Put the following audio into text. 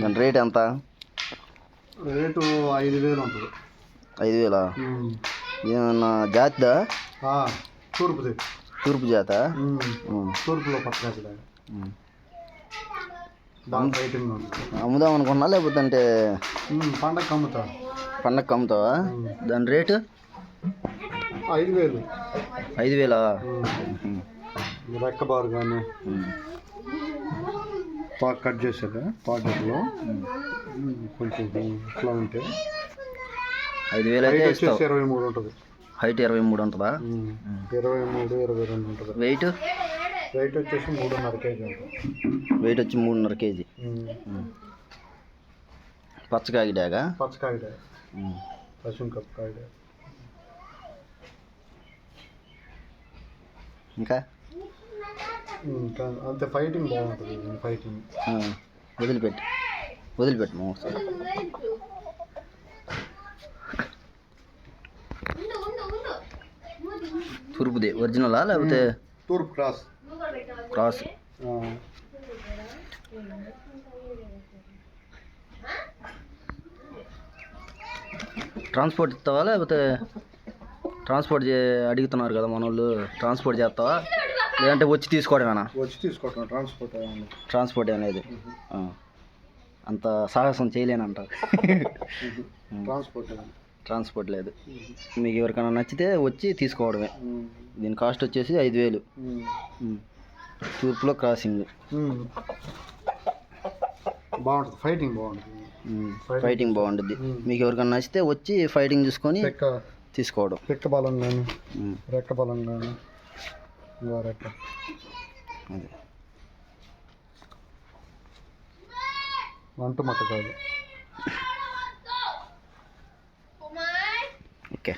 దాని రేట్ ఎంత? రేటు ఐదు వేలు ఉంటుంది. ఐదు వేలా? ఏమన్నా జాతిదా? ఆ, తూర్పుది తూర్పు జాత. తూర్పులో ఉంది. అమ్ముదాం అనుకున్నా లేకపోతే అంటే పండగ అమ్ముతా. పండగకి అమ్ముతావా? దాని రేటు? ఐదు వేలు. ఐదు వేలా. రెక్క బారు కానీ పాక్ కట్ చేశాక పాకెట్లో కొంచెం ఇట్లా ఉంటే ఐదు వేలు అయితే వచ్చేసి ఇరవై మూడు ఉంటుంది. హైట్ ఇరవై మూడు ఉంటుందా? ఇరవై మూడు ఇరవై రెండు ఉంటుంది. వెయిట్ వెయిట్ వచ్చేసి మూడున్నర కేజీ ఉంటుంది. వెయిట్ వచ్చి మూడున్నర కేజీ. పచ్చకాగి డాగా పచ్చకాయ పశ్చిమ కప్ కాయ ఇంకా ఇంకా? అంతే ఫైటింగ్ బాగుంటుంది ఫైటింగ్ వదిలిపెట్టి. వదిలిపెట్టు మా ఒకసారి. తూర్పుది ఒరిజినలా లేకపోతే తూర్పు క్రాస్ క్రాస్ ట్రాన్స్పోర్ట్ ఇస్తావా లేకపోతే ట్రాన్స్పోర్ట్ చే అడుగుతున్నారు కదా మన వాళ్ళు ట్రాన్స్పోర్ట్ చేస్తావా? లేదంటే వచ్చి తీసుకోవడమేనా? వచ్చి తీసుకోవటం ట్రాన్స్పోర్ట్ ట్రాన్స్పోర్ట్ అనేది. ఆ. అంత సాహసం చేయలేనంట ట్రాన్స్పోర్ట్ ట్రాన్స్పోర్ట్ లేదు. మీకు ఎవరికైనా నచ్చితే వచ్చి తీసుకోవడమే. దీని కాస్ట్ వచ్చేసి ఐదు వేలు. ఉమ్. తూర్పులో క్రాసింగ్. బాగుంటుంది. ఫైటింగ్ బాగుంటుంది. ఫైటింగ్ బాగుంటుంది మీకు ఎవరికైనా నచ్చితే వచ్చి ఫైటింగ్ చూసుకొని రెక్క తీసుకోవడం. రెక్క బలం కానీ ఉమ్. రెక్క బలం కానీ. ఇంకో రెక్క అదే వంట మట్ట కాదు ఓకే